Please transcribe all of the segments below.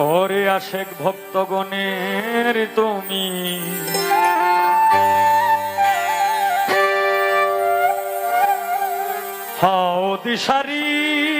ওরে আশেক ভক্তগণের তুমি। হাও দিশারি।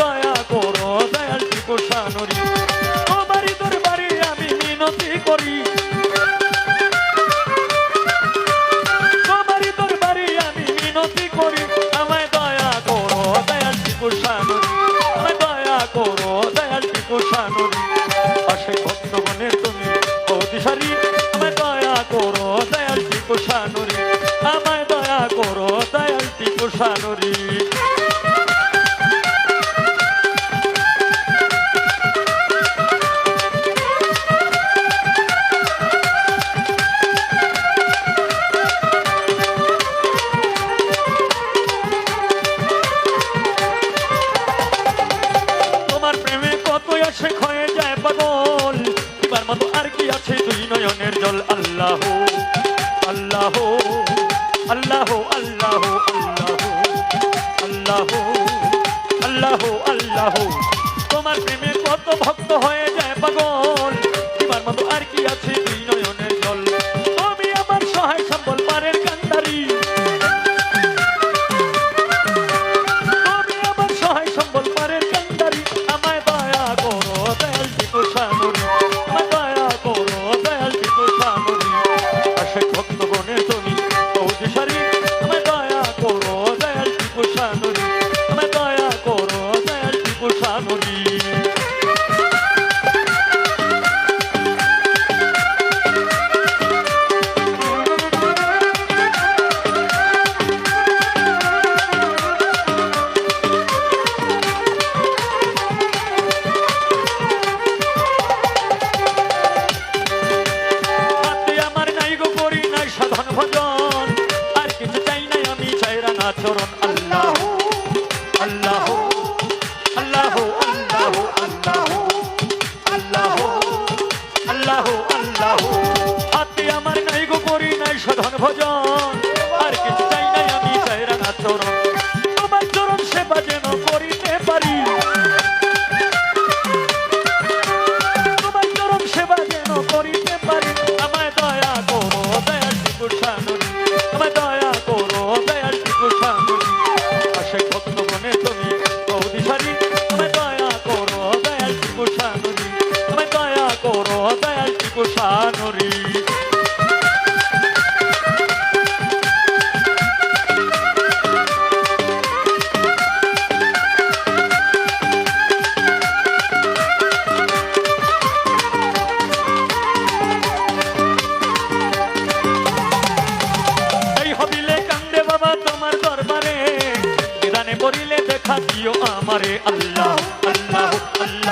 দয়া করো, দয়াল আমি মিনতি করি। তোমারই দরবারে আমি মিনতি করি। আমায় দয়া করো, দয়াল টিপু সানুরি। দয়া করো, দয়াল টিপু সানুরি। আসে ভক্তগণের তুমি দয়া করো, দয়াল টিপু সানুরি। আমায় দয়া করো, দয়াল টিপু সানুরি। জল আল্লাহ আল্লাহ আল্লাহ আল্লাহ আল্লাহ আল্লাহ আল্লাহ তোমার প্রেমে কত ভক্ত হয়ে যায় পাগল। এবার মতো আর কি আছে দুই আমার সহায় আমায় দয়া করো দয়াল টিপু আচরণ নিদানে পড়িলে দেখা দিও আমারে। আল্লাহ আল্লাহ আল্লাহ।